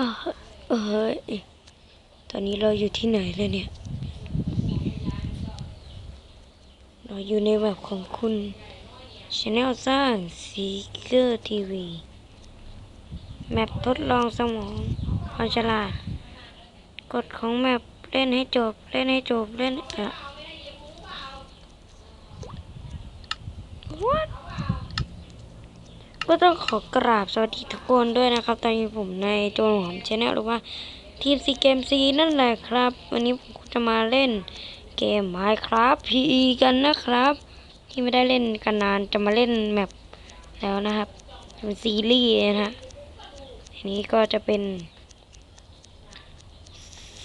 เออเอยตอนนี้เราอยู่ที่ไหนเลยเนี่ย เราอยู่ในแบบของคุณช n แนลสร้างซีเกอร์ทีวี แมปทดลองสมองความฉลาดกฎของแมปเล่นให้จบ เล่นให้จบ เล่นอะ ก็ต้องขอกราบสวัสดีทุกคนด้วยนะครับ ตอนนี้ผมในโจนหอมชแนลหรือว่าทีมซีเกมซีนั่นแหละครับ วันนี้ผมจะมาเล่นเกม Minecraft PE กันนะครับ ที่ไม่ได้เล่นกันนานจะมาเล่นแมปแล้วนะครับเป็นซีรีส์นะฮะอันนี้ก็จะเป็น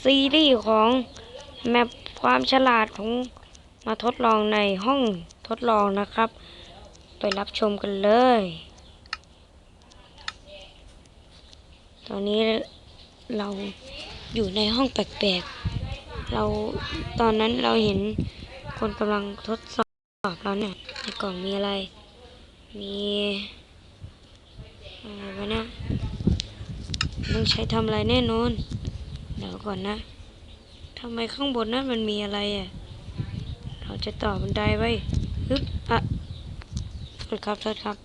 ซีรีส์ของแมปความฉลาดของมาทดลองในห้องทดลองนะครับ ไปรับชมกันเลย ตอนนี้เราอยู่ในห้องแปลกๆ เราตอนนั้นเราเห็นคนกำลังทดสอบเราเนี่ย ในกล่องมีอะไร มีอะไรวะเนี่ยต้องใช้ทำอะไรแน่นอน เดี๋ยวก่อนนะทำไมข้างบนนั้นมันมีอะไรอะ เราจะต่อบันไดไว้ฮึบอะโทษครับโทษครับ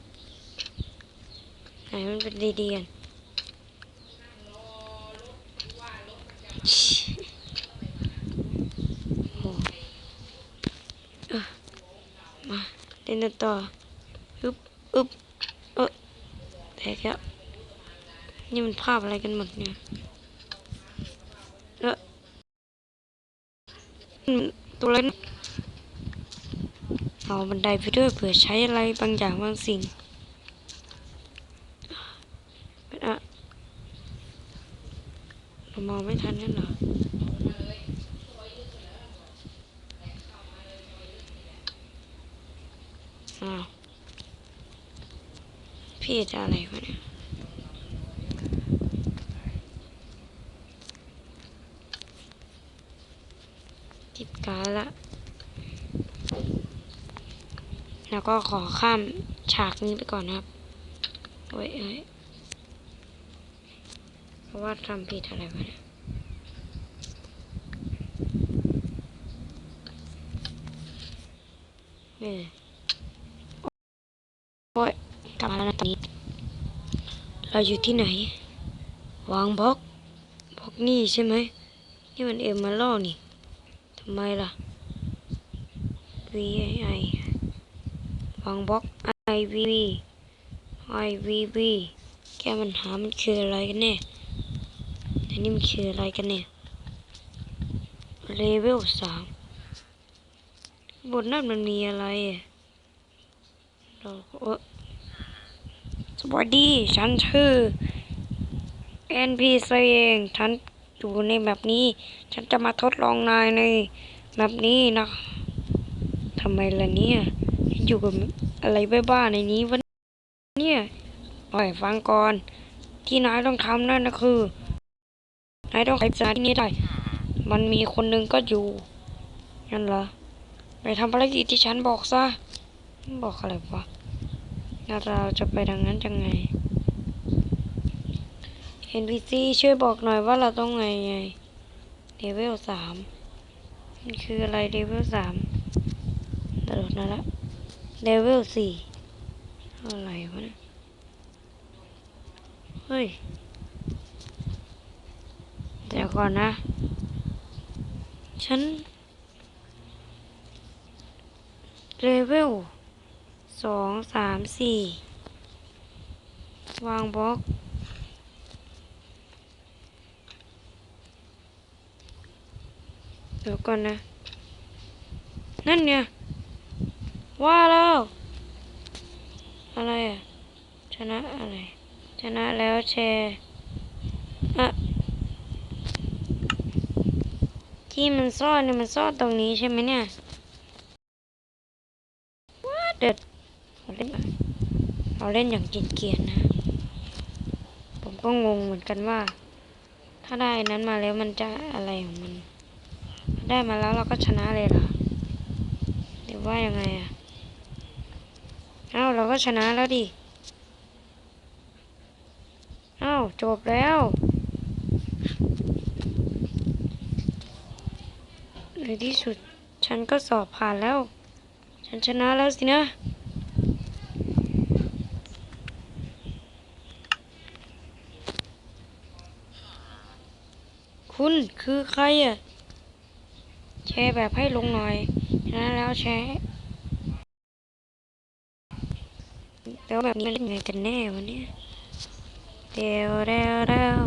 ไหนมันเป็นดีๆกัน โอ้เอ้อมาเล่น กันต่ออึบอึบเออแตกแล้วนี่มันภาพอะไรกันหมดเนี่ยเออตัวอะไรนเอาบันไดไปด้วยเผื่อใช้อะไรบางอย่างบางสิ่งอะเรามองไม่ทันนั่นเหรอาวพี่ จอะไรวะเนี่ยติดการละ แล้วก็ขอข้ามฉากนี้ไปก่อนนะครับโอ้ยเอ้ยเพราะว่าทำผิดอะไรวะเนี่ยนี่โอ้ย กลับมาแล้วนะตอนนี้ เราอยู่ที่ไหน วางบล็อกบล็อกนี่ใช่ไหมนี่มันเอ็มมาล่อนี่ทำไมล่ะ V I I วางบล็อก I V V I V V แกมันหามันคืออะไรกันแน่แต่นี่มันคืออะไรกันเนี่ยเลเวลสามบนนั้นมันมีอะไรอะเราเอ่อ สวัสดี ฉันชื่อ NPC เอง ฉันอยู่ในแบบนี้ ฉันจะมาทดลองนายในแบบนี้นะทำไมล่ะเนี่ย อยู่กับอะไรบ้าๆในนี้วะเนี่ยปล่อยฟังก่อน ที่นายต้องทำนั่นนะคือนายต้องไปริศนาที่นี้ได้ มันมีคนหนึ่งก็อยู่นั่นเหรอไปทำภารกิจที่ฉันบอกซะ บอกอะไรวะ เราจะไปทางนั้นยังไง NPC ช่วยบอกหน่อยว่าเราต้องไงไงเลเวลสามมันคืออะไรเลเวลสามตลอดนั่นละเลเวลสี่อะไรวะเนี่ยเฮ้ยเดี๋ยวก่อนนะ ฉันเลเวล สองสามสี่วางบล็อก เดี๋ยวก่อนนะ นั่นเนี่ย ว่าแล้ว อะไรอะ ชนะอะไร ชนะแล้วแชร์อะที่มันซ่อนเนี่ยมันซ่อนตรงนี้ใช่ไหมเนี่ย เด็ด เราเล่นเราเล่นอย่างเกียนๆนะ ผมก็งงเหมือนกันว่า ถ้าได้นั้นมาแล้วมันจะอะไรของมัน ได้มาแล้วเราก็ชนะเลยเหรอหรือว่ายังไงอะเอ้าเราก็ชนะแล้วดิเอ้าจบแล้วในที่สุดฉันก็สอบผ่านแล้ว ฉันชนะแล้วสินะ คุณคือใครอะ แชร์แบบให้ลงหน่อยนะแล้วแชร์แล้วแบบนี้เล่นยังไงกันแน่วันนี้เดี๋ยวเร็วเร็ว